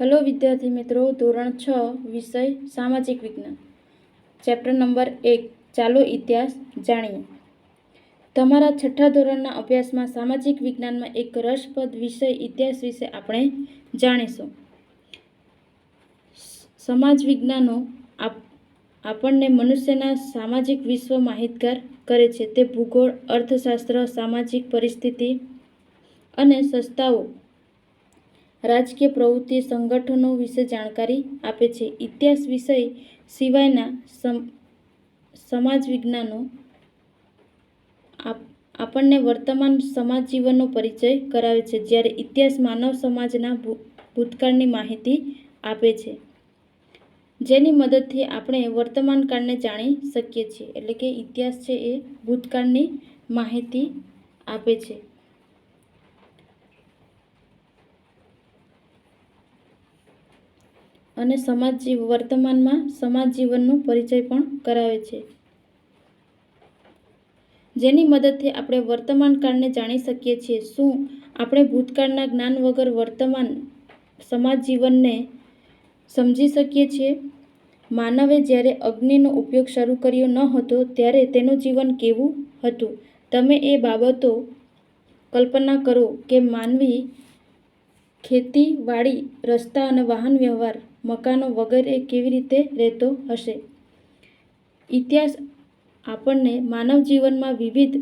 Hello વિદ્યાર્થી મિત્રો, ધોરણ છ, વિષય સામાજિક વિજ્ઞાન. ચેપ્ટર નંબર એક, ચાલો ઇતિહાસ જાણીએ. તમારા છઠ્ઠા ધોરણના અભ્યાસમાં સામાજિક વિજ્ઞાનમાં એક રસપ્રદ વિષય, ઇતિહાસ વિશે આપણે જાણીશું. સમાજ વિજ્ઞાનો આપ- આપણને મનુષ્યના સામાજિક વિશ્વ માહિતગાર કરે છે. તે ભૂગોળ, અર્થશાસ્ત્ર, સામાજિક પરિસ્થિતિ અને સંસ્થાઓ રાજકીય પ્રવૃત્તિ સંગઠનો વિશે જાણકારી આપે છે. ઇતિહાસ વિષય સિવાયના સમ- સમાજ વિજ્ઞાનો આપ- આપણને વર્તમાન સમાજ જીવનનો પરિચય કરાવે છે, જ્યારે ઇતિહાસ માનવ સમાજના ભૂતકાળની માહિતી આપે છે. જેની મદદથી આપણે વર્તમાન કાળને જાણી શકીએ છીએ, એટલે કે ઇતિહાસ છે એ ભૂતકાળની માહિતી આપે છે. અને સમાજ જીવ વર્તમાનમાં સમાજ જીવનનો પરિચય પણ કરાવે છે. જેની મદદથી આપણે વર્તમાન કાળને જાણી શકીએ છીએ. શું આપણે ભૂતકાળના જ્ઞાન વગર વર્તમાન સમાજ જીવનને સમજી શકીએ છીએ? માનવે જ્યારે અગ્નિનો ઉપયોગ શરૂ કર્યો ન હતો ત્યારે તેનું જીવન કેવું હતું? તમે એ બાબતો કલ્પના કરો કે માનવી ખેતીવાડી, રસ્તા અને વાહન વ્યવહાર મકાનો વગેરે કેવી રીતે રહેતો હશે? ઇતિહાસ આપણને માનવ જીવનમાં વિવિધ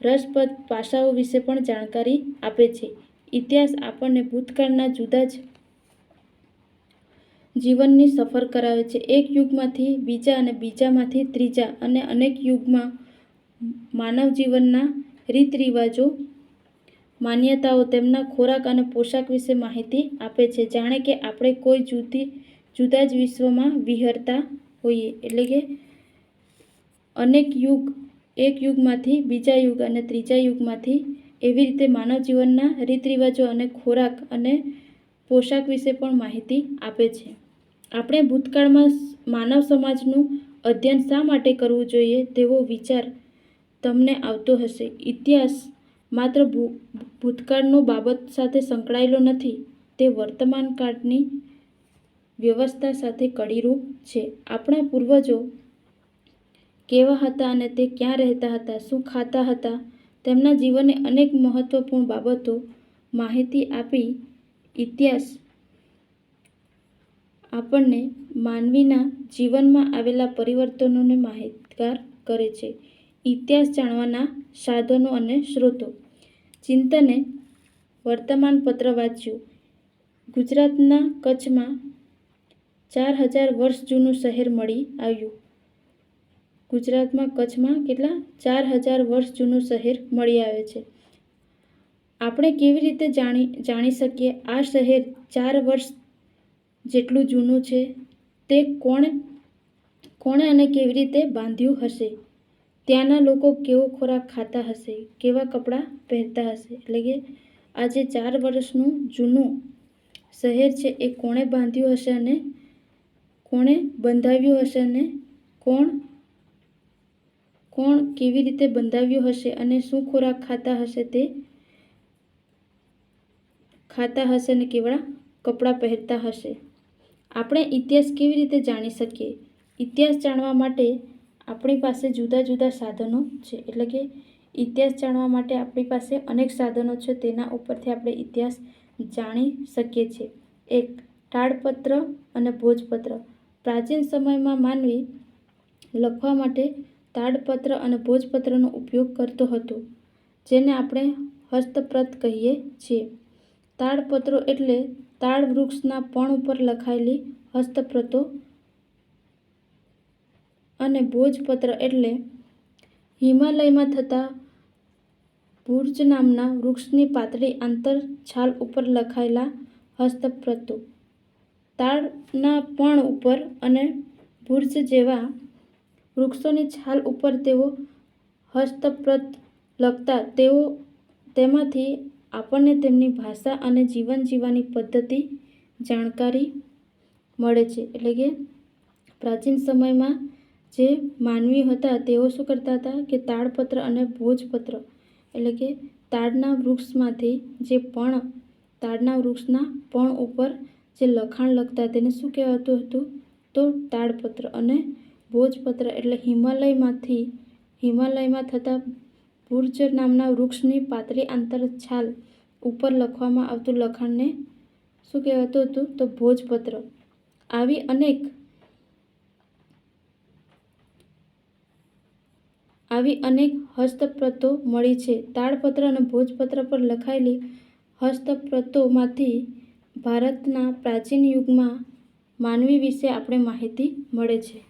રસપ્રદ પાસાઓ વિશે પણ જાણકારી આપે છે. ઇતિહાસ આપણને ભૂતકાળના જુદા જ જીવનની સફર કરાવે છે. એક યુગમાંથી બીજા અને બીજામાંથી ત્રીજા અને અનેક યુગમાં માનવ જીવનના રીત રિવાજો માન્યતાઓ તેમના ખોરાક અને પોશાક વિશે માહિતી આપે છે. જાણે કે આપણે કોઈ જુદી જુદા જ વિશ્વમાં વિહરતા હોઈએ. એટલે કે અનેક યુગ, એક યુગમાંથી બીજા યુગ અને ત્રીજા યુગમાંથી એવી રીતે માનવ જીવનના રીત રિવાજો અને ખોરાક અને પોશાક વિશે પણ માહિતી આપે છે. આપણે ભૂતકાળમાં માનવ સમાજનું અધ્યયન શા માટે કરવું જોઈએ તેવો વિચાર તમને આવતો હશે. ઇતિહાસ માત્ર ભૂતકાળનો બાબત સાથે સંકળાયેલો નથી. તે વર્તમાન કાળની વ્યવસ્થા સાથે કડીરૂપ છે. આપણા પૂર્વજો કેવા હતા અને તે ક્યાં રહેતા હતા, શું ખાતા હતા, તેમના જીવને અનેક મહત્વપૂર્ણ બાબતો માહિતી આપી ઇતિહાસ આપણને માનવીના જીવનમાં આવેલા પરિવર્તનોને માહિતગાર કરે છે. ઇતિહાસ જાણવાના સાધનો અને સ્ત્રોતો ચિંતને વર્તમાન પત્ર વાંચ્યું. ગુજરાતના કચ્છમાં ચાર હજાર વર્ષ જૂનું શહેર મળી આવ્યું. ગુજરાતમાં કચ્છમાં કેટલા? ચાર હજાર વર્ષ જૂનું શહેર મળી આવે છે. આપણે કેવી રીતે જાણી જાણી શકીએ આ શહેર ચાર વર્ષ જેટલું જૂનું છે? તે કોણે કોણે અને કેવી રીતે બાંધ્યું હશે? ત્યાંના લોકો કેવો ખોરાક ખાતા હશે? કેવા કપડાં પહેરતા હશે? એટલે કે આ જે ચાર વર્ષનું જૂનું શહેર છે એ કોણે બાંધ્યું હશે અને કોણે બંધાવ્યું હશે ને? કોણ? કોણ કેવી રીતે બંધાવ્યું હશે અને શું ખોરાક ખાતા હશે તે? ખાતા હશે ને કેવડા? કપડાં પહેરતા હશે. આપણે ઇતિહાસ કેવી રીતે જાણી શકીએ? ઇતિહાસ જાણવા માટે આપણી પાસે જુદા જુદા સાધનો છે. એટલે કે ઇતિહાસ જાણવા માટે આપણી પાસે અનેક સાધનો છે. તેના ઉપરથી આપણે ઇતિહાસ જાણી શકીએ છીએ. એક, તાડપત્ર અને ભોજપત્ર. પ્રાચીન સમયમાં માનવી લખવા માટે તાડપત્ર અને ભોજપત્રનો ઉપયોગ કરતો હતો, જેને આપણે હસ્તપ્રત કહીએ છીએ. તાડપત્રો એટલે તાડ વૃક્ષના પણ ઉપર લખાયેલી હસ્તપ્રતો અને ભોજપત્ર એટલે હિમાલયમાં થતા ભુર્જ નામના વૃક્ષની પાતળી આંતર છાલ ઉપર લખાયેલા હસ્તપ્રતો. તાડના પણ ઉપર અને ભુર્જ જેવા વૃક્ષોની છાલ ઉપર તેઓ હસ્તપ્રત લખતા. તેઓ તેમાંથી આપણને તેમની ભાષા અને જીવન જીવવાની પદ્ધતિ જાણકારી મળે છે. એટલે કે પ્રાચીન સમયમાં જે માનવી હતા તેઓ શું કરતા હતા કે તાડપત્ર અને ભોજપત્ર, એટલે કે તાડના વૃક્ષમાંથી જે પણ, તાડના વૃક્ષના પણ ઉપર જે લખાણ લખતા તેને શું કહેવાતું હતું? તો તાડપત્ર અને ભોજપત્ર એટલે હિમાલયમાંથી, હિમાલયમાં થતા ભુર્જ નામના વૃક્ષની પાતળી આંતર છાલ ઉપર લખવામાં આવતું લખાણને શું કહેવાતું હતું? તો ભોજપત્ર. આવી અનેક આવી અનેક હસ્તપ્રતો મળી છે. તાડપત્ર અને ભોજપત્ર પર લખાયેલી હસ્તપ્રતોમાંથી ભારતના પ્રાચીન યુગમાં માનવી વિશે આપણે માહિતી મળે છે.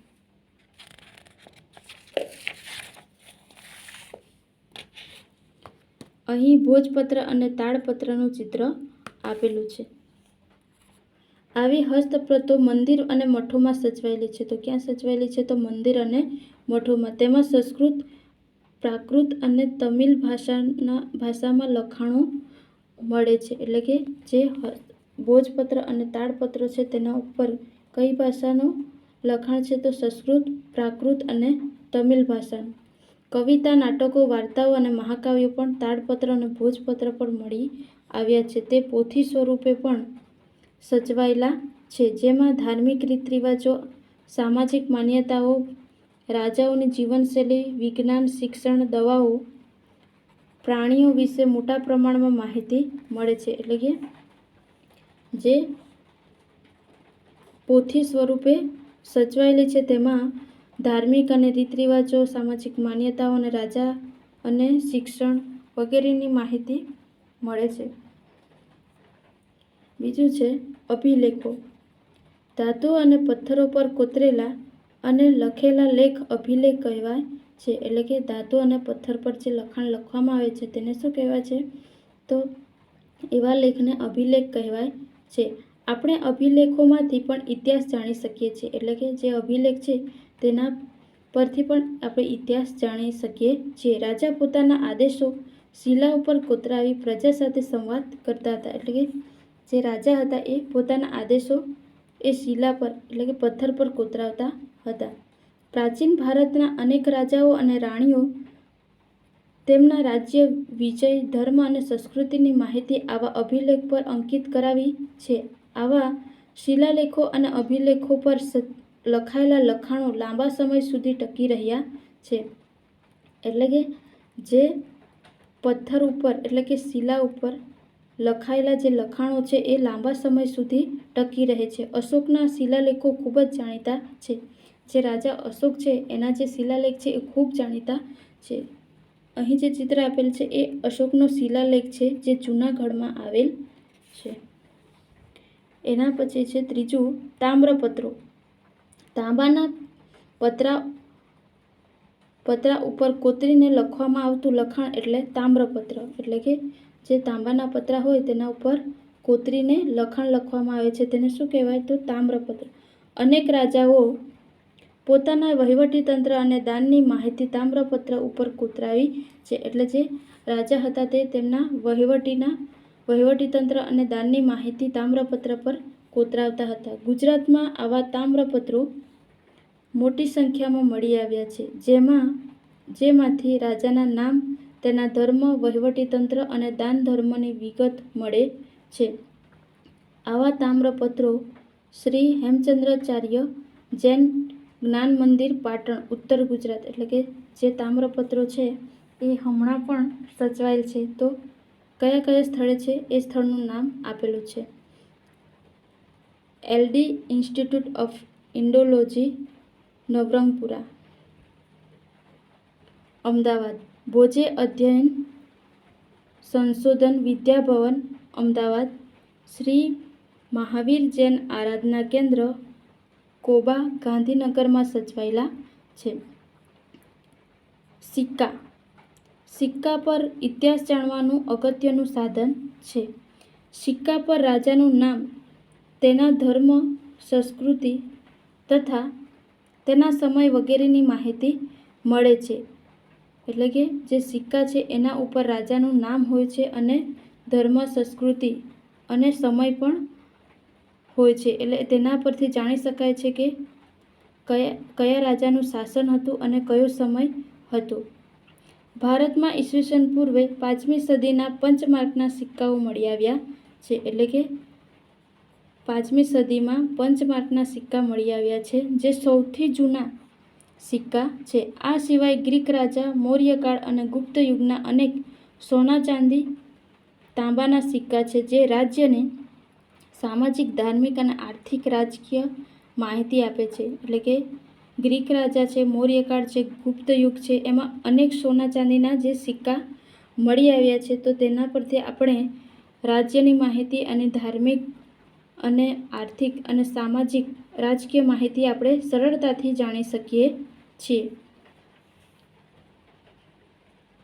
અહીં ભોજપત્ર અને તાડપત્રનું ચિત્ર આપેલું છે. આવી હસ્તપ્રતો મંદિર અને મઠોમાં સચવાયેલી છે. તો ક્યાં સચવાયેલી છે? તો મંદિર અને મઠોમાં. તેમાં સંસ્કૃત, પ્રાકૃત અને તમિલ ભાષાના, ભાષામાં લખાણો મળે છે. એટલે કે જે ભોજપત્ર અને તાડપત્ર છે તેના ઉપર. કઈ ભાષાનું લખાણ છે તો સંસ્કૃત, પ્રાકૃત અને તમિલ ભાષાનું. કવિતા, નાટકો, વાર્તાઓ અને મહાકાવ્યો પણ તાડપત્ર અને ભોજપત્ર પર મળી આવ્યા છે. તે પોથી સ્વરૂપે પણ સચવાયેલા છે. જેમાં ધાર્મિક રીત રિવાજો સામાજિક માન્યતાઓ, રાજાઓની જીવનશૈલી, વિજ્ઞાન, શિક્ષણ, દવાઓ, પ્રાણીઓ વિશે મોટા પ્રમાણમાં માહિતી મળે છે. એટલે કે જે પોથી સ્વરૂપે સચવાયેલી છે. તેમાં ધાર્મિક અને રીત રિવાજો સામાજિક માન્યતાઓ અને રાજા અને શિક્ષણ વગેરેની માહિતી મળે છે. બીજું છે અભિલેખો. ધાતુ અને પથ્થરો પર કોતરેલા અને લખેલા લેખ અભિલેખ કહેવાય છે. એટલે કે ધાતુ અને પથ્થર પર જે લખાણ લખવામાં આવે છે, તેને શું કહેવાય છે? તો એવા લેખને અભિલેખ કહેવાય. છે. આપણે અભિલેખોમાંથી પણ ઇતિહાસ જાણી શકીએ છીએ. એટલે કે જે અભિલેખ છે તેના પરથી પણ આપણે ઇતિહાસ જાણી શકીએ છીએ. રાજા પોતાના આદેશો શિલા ઉપર કોતરાવી પ્રજા સાથે સંવાદ કરતા હતા. એટલે કે જે રાજા હતા એ પોતાના આદેશો એ શિલા પર, એટલે કે પથ્થર પર કોતરાવતા હતા. પ્રાચીન ભારતના અનેક રાજાઓ અને રાણીઓ તેમના રાજ્ય વિજય, ધર્મ અને સંસ્કૃતિની માહિતી આવા અભિલેખ પર અંકિત કરાવી છે. આવા શિલાલેખો અને અભિલેખો પર લખાયેલા લખાણો લાંબા સમય સુધી ટકી રહ્યા છે. એટલે કે જે પથ્થર ઉપર, એટલે કે શિલા ઉપર લખાયેલા જે લખાણો છે એ લાંબા સમય સુધી ટકી રહે છે. અશોકના શિલાલેખો ખૂબ જ જાણીતા છે. જે રાજા અશોક છે, એના જે શિલાલેખ છે એ ખૂબ જાણીતા છે. અહીં જે ચિત્ર આપેલ છે એ અશોકનો શિલાલેખ છે જે જૂનાગઢમાં આવેલ છે. એના પછી છે ત્રીજું તામ્રપત્રો. તાંબાના પતરા પતરા ઉપર કોતરીને લખવામાં આવતું લખાણ એટલે તામ્રપત્ર. એટલે કે જે તાંબાના પતરા હોય તેના ઉપર કોતરીને લખાણ લખવામાં આવે છે. તેને શું કહેવાય? તો તામ્રપત્ર. અનેક રાજાઓ પોતાના વહીવટીતંત્ર અને દાનની માહિતી તામ્રપત્ર ઉપર કોતરાવી છે. એટલે જે રાજા હતા તે તેમના વહીવટીના વહીવટીતંત્ર અને દાનની માહિતી તામ્રપત્ર પર કોતરાવતા હતા. ગુજરાતમાં આવા તામ્રપત્રો મોટી સંખ્યામાં મળી આવ્યા છે. જેમાં, જેમાંથી રાજાના નામ, તેના ધર્મ, વહીવટીતંત્ર અને દાન ધર્મની વિગત મળે છે. આવા તામ્રપત્રો શ્રી હેમચંદ્રાચાર્ય જૈન જ્ઞાન મંદિર પાટણ, ઉત્તર ગુજરાત, એટલે કે જે તામ્રપત્રો છે, એ હમણાં પણ સચવાયેલ છે. તો કયા કયા સ્થળે છે? એ સ્થળનું નામ આપેલું છે. LD institute of Indology, Navrangpura. Ahmedabad. ભોજે અધ્યયન, સંશોધન, વિદ્યાભવન, અમદાવાદ. શ્રી મહાવીર જૈન આરાધના કેન્દ્ર કોબા ગાંધીનગરમાં સચવાયેલા છે. સિક્કા. સિક્કા પર ઇતિહાસ જાણવાનું અગત્યનું સાધન છે. સિક્કા પર રાજાનું નામ, તેના ધર્મ, સંસ્કૃતિ તથા તેના સમય વગેરેની માહિતી મળે છે. એટલે કે જે સિક્કા છે એના ઉપર રાજાનું નામ હોય છે અને ધર્મ, સંસ્કૃતિ અને સમય પણ હોય છે, એટલે તેના પરથી જાણી શકાય છે કે કયા કયા રાજાનું શાસન હતું અને કયો સમય હતો. ભારતમાં ઈસવીસન પૂર્વે પાંચમી સદીના પંચમાર્કના સિક્કાઓ મળી આવ્યા છે, એટલે કે પાંચમી સદીમાં પંચમાર્કના સિક્કા મળી આવ્યા છે, જે સૌથી જૂના સિક્કા છે. આ સિવાય ગ્રીક રાજા મૌર્યકાળ અને ગુપ્ત યુગના અનેક સોના ચાંદી તાંબાના સિક્કા છે, જે રાજ્યને સામાજિક, ધાર્મિક અને આર્થિક રાજકીય માહિતી આપે છે. એટલે કે ગ્રીક રાજા છે, મૌર્યકાળ છે, ગુપ્ત યુગ છે, એમાં અનેક સોના ચાંદીના જે સિક્કા મળી આવ્યા છે, તો તેના પરથી આપણે રાજ્યની માહિતી અને ધાર્મિક અને આર્થિક અને સામાજિક રાજકીય માહિતી આપણે સરળતાથી જાણી શકીએ છીએ.